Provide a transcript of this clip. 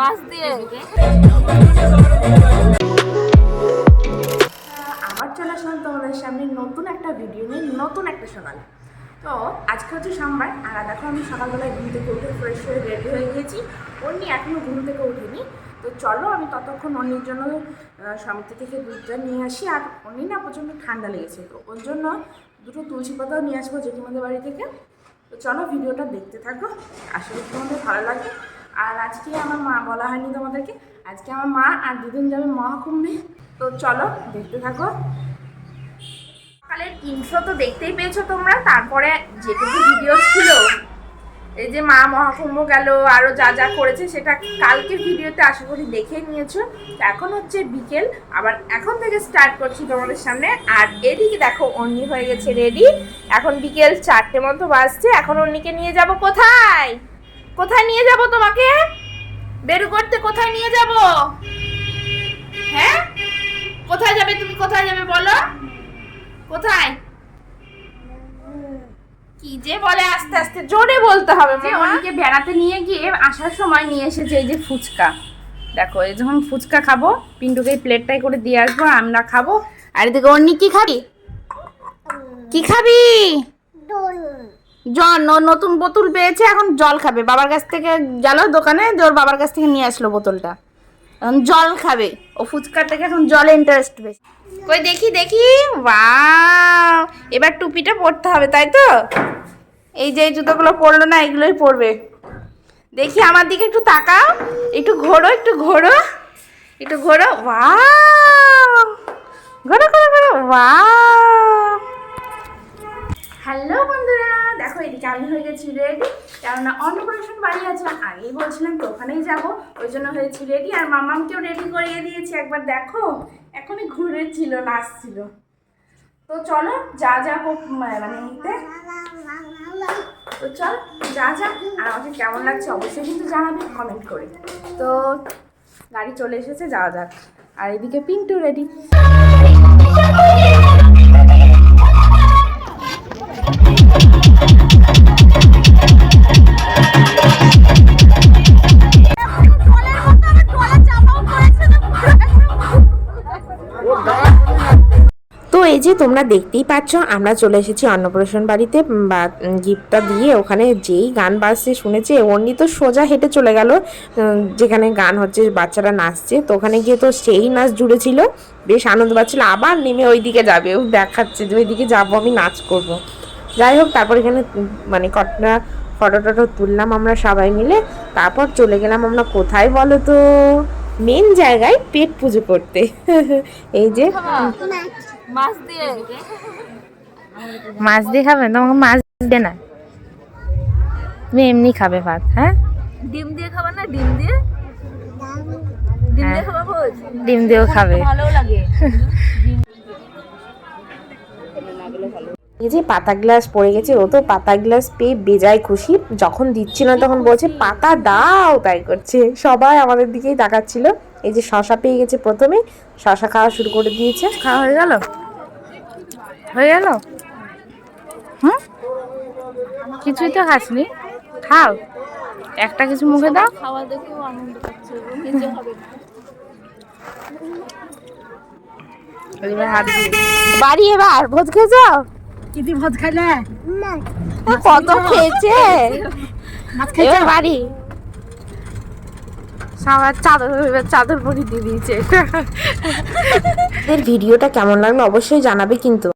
মাছ দিয়ে। আবার চলে আসলাম তোমাদের সামনে নতুন একটা ভিডিও নিয়ে, নতুন একটা সকাল তো আজকে হচ্ছে সোমবার, আর দেখো আমি সকালবেলায় ঘুম থেকে উঠে ফ্রেশ হয়ে রেডি হয়ে গিয়েছি। অন্যি এখনও ঘুম থেকে ওঠেনি। তো চলো আমি ততক্ষণ অন্যের জন্য সমিতি থেকে দুধটা নিয়ে আসি, আর অন্যি না প্রচণ্ড ঠান্ডা লেগেছে। তো ওর জন্য দুটো তুলসী পাতাও নিয়ে আসব জেঠিমাদের বাড়ি থেকে। তো চলো ভিডিওটা দেখতে থাকো। আশা করি তোমাদের ভালো লাগবে। আর আজকে আমার মা বলা হয়নি তোমাদেরকে। আজকে আমার মা আর দুদিন যাবে মহাকুম্ভে তো চলো, দেখতে থাকো। সকালের ইন্ট্রো তো দেখতেই পেয়েছ তোমরা, তারপরে যেটুকু ভিডিও ছিল, এই যে মা মহাকুম্ভ গেল, আরও যা যা করেছে সেটা কালকের ভিডিওতে আশা করি দেখে নিয়েছো। এখন হচ্ছে বিকেল, আবার এখন থেকে স্টার্ট করছি তোমাদের সামনে। আর এদিকে দেখো, অন্নি হয়ে গেছে রেডি এখন বিকেল চারটে মতো বাজছে, এখন অন্নিকে নিয়ে যাব কোথায়? কোথায় নিয়ে যাব তোমাকে? বেরু করতে কোথায় নিয়ে যাব? হ্যাঁ? কোথায় যাবে তুমি কোথায় যাবে বলো? কোথায়? কি যে বলে আস্তে আস্তে জোরে বলতে হবে যে অনেকে বেড়াতে নিয়ে গিয়ে আসার সময় নিয়ে এসেছে এই যে ফুচকা। দেখো এই যখন ফুচকা খাব পিন্টুকে এই প্লেটটাই করে দিয়ে আসব আমরা খাব। আর এদিকে অন্য কি খাবি? কি খাবি জল ন- নতুন বোতল পেয়েছে, এখন জল খাবে। বাবার কাছ থেকে গেল দোকানে ওর বাবার কাছ থেকে নিয়ে আসলো বোতলটা। এখন জল খাবে। ও ফুচকার থেকে এখন জলে ইন্টারেস্ট বেশি। কই, দেখি দেখি। বাহ এবার টুপিটা পরতে হবে, তাই তো? এই যে জুতোগুলো পরলো না এগুলোই পরবে। দেখি, আমার দিকে একটু তাকাও। একটু ঘোরো একটু ঘোরো। একটু ঘোরো। ওয়াও! ঘোরো ঘোরো ঘোরো। ওয়াও! হ্যালো বন্ধুরা দেখো এদিকে আমি হয়ে গেছি রেডি কেননা অন্নপ্রাশন বাড়ি আছে আগেই বলছিলাম তো ওখানেই যাব। ওই জন্য হয়েছি রেডি আর মামামকেও রেডি করিয়ে দিয়েছি। একবার দেখো, এখনই ঘুরেছিল, নাচছিল। তো চলো, যা যা মানে নিতে। তো চল, যা যা, আর আমাকে কেমন লাগছে অবশ্যই কিন্তু জানাবে কমেন্ট করে। তো গাড়ি চলে এসেছে, যাওয়া যাক। আর এদিকে পিন্টু রেডি এই যে তোমরা দেখতেই পাচ্ছ, আমরা চলে এসেছি অন্নপ্রাশন বাড়িতে বা গিফটটা দিয়ে ওখানে যেই গান বাজছে শুনেছে অন্যি তো সোজা হেঁটে চলে গেল যেখানে গান হচ্ছে, বাচ্চারা নাচছে তো ওখানে গিয়ে তো সেই নাচ জুড়েছিল, বেশ আনন্দ পাচ্ছিল, আবার নেমে ওইদিকে যাবে, ও দেখাচ্ছে যে ওইদিকে যাব, আমি নাচ করব। যাই হোক তারপর এখানে মানে কটা ফটো টটো তুললাম আমরা সবাই মিলে। তারপর চলে গেলাম আমরা কোথায় বলো তো মেন জায়গায় পেট পুজো করতে। এই যে মাছ দিয়ে। মাছ দিয়ে খাবে? তোমাকে মাছ দে না। তুমি এমনি খাবে ভাত হ্যাঁ? ডিম দিয়ে খাবার না? ডিম দিয়ে? ডিম দিয়ে খাবার ভোজ? ডিম দিয়েও খাবে। ভালো লাগে। এই যে পাতা গ্লাস পড়ে গেছে ও তো পাতা গ্লাস পেয়ে বেজায় খুশি। যখন দিচ্ছি না তখন বলছে পাতা দাও। তাই করছে। সবাই আমাদের দিকেই তাকাচ্ছিল। এই যে শশা পেয়ে গেছে প্রথমে। শশা খাওয়া শুরু করে দিয়েছে। খাওয়া হয়ে গেল? হয়ে গেল? হুম? কিছুই তো খাসনি। খাও। একটা কিছু মুখে দাও। খাওয়া দেখেও আনন্দ পাচ্ছে বাড়ি এবার ভোজ খেয়েছ? কিদি ভাত খাইলে? কত খেয়েছে? এবার বাড়ি। সবার চাদর চাদর পরি দিয়ে দিয়েছে। এর ভিডিওটা কেমন লাগল অবশ্যই জানাবে কিন্তু।